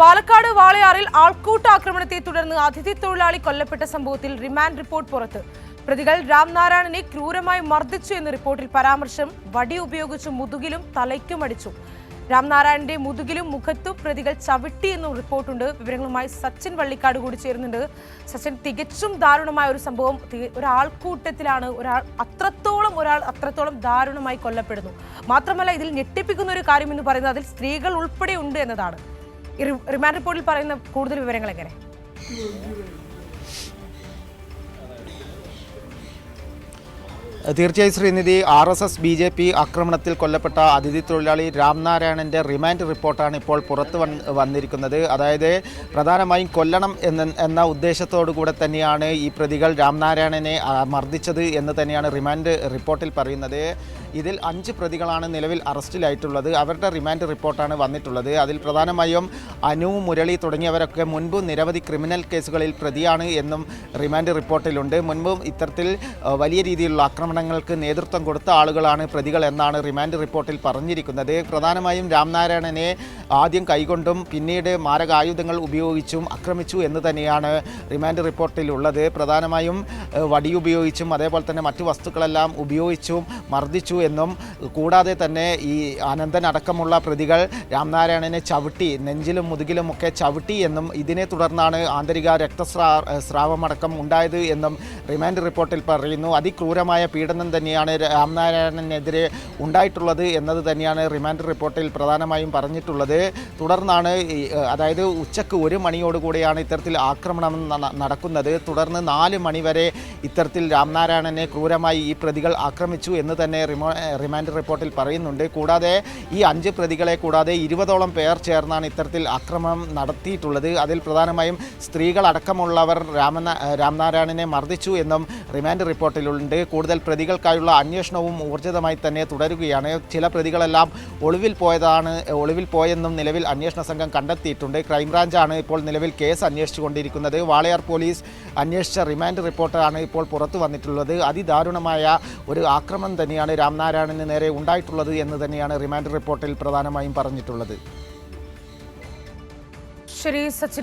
പാലക്കാട് വാളയാറിൽ ആൾക്കൂട്ട ആക്രമണത്തെ തുടർന്ന് അതിഥി തൊഴിലാളി കൊല്ലപ്പെട്ട സംഭവത്തിൽ റിമാൻഡ് റിപ്പോർട്ട് പുറത്ത്. പ്രതികൾ രാംനാരായണനെ ക്രൂരമായി മർദ്ദിച്ചു എന്ന റിപ്പോർട്ടിൽ പരാമർശം വടി ഉപയോഗിച്ച് മുതുകിലും തലയ്ക്കും അടിച്ചു. രാംനാരായണന്റെ മുതുകിലും മുഖത്തും പ്രതികൾ ചവിട്ടി എന്നും റിപ്പോർട്ടുണ്ട്. വിവരങ്ങളുമായി സച്ചിൻ വള്ളിക്കാട് കൂടി ചേരുന്നുണ്ട്. സച്ചിൻ തികച്ചും ദാരുണമായ ഒരു സംഭവം. ഒരാൾക്കൂട്ടത്തിലാണ് ഒരാൾ അത്രത്തോളം ഒരാൾ അത്രത്തോളം ദാരുണമായി കൊല്ലപ്പെടുന്നു. മാത്രമല്ല ഇതിൽ ഞെട്ടിപ്പിക്കുന്ന ഒരു കാര്യം എന്ന് പറയുന്നത് അതിൽ സ്ത്രീകൾ ഉൾപ്പെടെ ഉണ്ട് എന്നതാണ്. റിമാൻഡ് റിപ്പോർട്ടിൽ പറയുന്ന കൂടുതൽ വിവരങ്ങൾ. എങ്ങനെ തീർച്ചയായും Srinidhi R S S B J P ആക്രമണത്തിൽ കൊല്ലപ്പെട്ട അതിഥി തൊഴിലാളി രാംനാരായണന്റെ റിമാൻഡ് റിപ്പോർട്ടാണ് ഇപ്പോൾ പുറത്ത് വന്ന് വന്നിരിക്കുന്നത്. അതായത് പ്രധാനമായും കൊല്ലണം എന്ന എന്ന ഉദ്ദേശത്തോടു കൂടെ തന്നെയാണ് ഈ പ്രതികൾ രാംനാരായണനെ മർദ്ദിച്ചത് എന്ന് തന്നെയാണ് റിമാൻഡ് റിപ്പോർട്ടിൽ പറയുന്നത്. ഇതിൽ അഞ്ച് പ്രതികളാണ് നിലവിൽ അറസ്റ്റിലായിട്ടുള്ളത്. അവരുടെ റിമാൻഡ് റിപ്പോർട്ടാണ് വന്നിട്ടുള്ളത്. അതിൽ പ്രധാനമായും അനു മുരളി തുടങ്ങിയവരൊക്കെ മുൻപ് നിരവധി ക്രിമിനൽ കേസുകളിൽ പ്രതിയാണ് എന്നും റിമാൻഡ് റിപ്പോർട്ടിലുണ്ട്. മുൻപും ഇത്തരത്തിൽ വലിയ രീതിയിലുള്ള ആക്രമണങ്ങൾക്ക് നേതൃത്വം കൊടുത്ത ആളുകളാണ് പ്രതികൾ എന്നാണ് റിമാൻഡ് റിപ്പോർട്ടിൽ പറഞ്ഞിരിക്കുന്നത്. പ്രധാനമായും രാംനാരായണനെ ആദ്യം കൈകൊണ്ടും പിന്നീട് മാരകായുധങ്ങൾ ഉപയോഗിച്ചും ആക്രമിച്ചു എന്ന് തന്നെയാണ് റിമാൻഡ് റിപ്പോർട്ടിലുള്ളത്. പ്രധാനമായും വടിയുപയോഗിച്ചും അതേപോലെ തന്നെ മറ്റു വസ്തുക്കളെല്ലാം ഉപയോഗിച്ചും മർദ്ദിച്ചു എന്നും കൂടാതെ തന്നെ ഈ അനന്തൻ അടക്കമുള്ള പ്രതികൾ രാംനാരായണനെ ചവിട്ടി നെഞ്ചിലും മുതുകിലും ഒക്കെ ചവിട്ടി എന്നും ഇതിനെ തുടർന്നാണ് ആന്തരിക രക്തസ്രാ സ്രാവമടക്കം ഉണ്ടായത് എന്നും റിമാൻഡ് റിപ്പോർട്ടിൽ പറയുന്നു. അതിക്രൂരമായ പീഡനം തന്നെയാണ് രാംനാരായണനെതിരെ ഉണ്ടായിട്ടുള്ളത് എന്നത് തന്നെയാണ് റിമാൻഡ് റിപ്പോർട്ടിൽ പ്രധാനമായും പറഞ്ഞിട്ടുള്ളത്. തുടർന്നാണ് അതായത് ഉച്ചയ്ക്ക് ഒരു മണിയോടുകൂടിയാണ് ഇത്തരത്തിൽ ആക്രമണം നടക്കുന്നത്. തുടർന്ന് നാല് മണിവരെ ഇത്തരത്തിൽ രാംനാരായണനെ ക്രൂരമായി ഈ പ്രതികൾ ആക്രമിച്ചു എന്ന് തന്നെ റിമോ റിമാൻഡ് റിപ്പോർട്ടിൽ പറയുന്നുണ്ട്. കൂടാതെ ഈ അഞ്ച് പ്രതികളെ കൂടാതെ ഇരുപതോളം പേർ ചേർന്നാണ് ഇത്തരത്തിൽ ആക്രമണം നടത്തിയിട്ടുള്ളത്. അതിൽ പ്രധാനമായും സ്ത്രീകളടക്കമുള്ളവർ രാമന രാംനാരായണനെ മർദ്ദിച്ചു എന്നും റിമാൻഡ് റിപ്പോർട്ടിലുണ്ട്. കൂടുതൽ പ്രതികൾക്കായുള്ള അന്വേഷണവും ഊർജിതമായി തന്നെ തുടരുകയാണ്. ചില പ്രതികളെല്ലാം ഒളിവിൽ പോയതാണ് ഒളിവിൽ പോയെന്നും നിലവിൽ അന്വേഷണ സംഘം കണ്ടെത്തിയിട്ടുണ്ട്. ക്രൈംബ്രാഞ്ചാണ് ഇപ്പോൾ നിലവിൽ കേസ് അന്വേഷിച്ചുകൊണ്ടിരിക്കുന്നത്. വാളയാർ പോലീസ് അന്വേഷിച്ച റിമാൻഡ് റിപ്പോർട്ടാണ് ഇപ്പോൾ പുറത്തു വന്നിട്ടുള്ളത്. അതിദാരുണമായ ഒരു ആക്രമണം തന്നെയാണ് രാംനാരായണന് നേരെ ഉണ്ടായിട്ടുള്ളത് എന്ന് തന്നെയാണ് റിമാൻഡ് റിപ്പോർട്ടിൽ പ്രധാനമായും പറഞ്ഞിട്ടുള്ളത്. ശരി സച്ചിൻ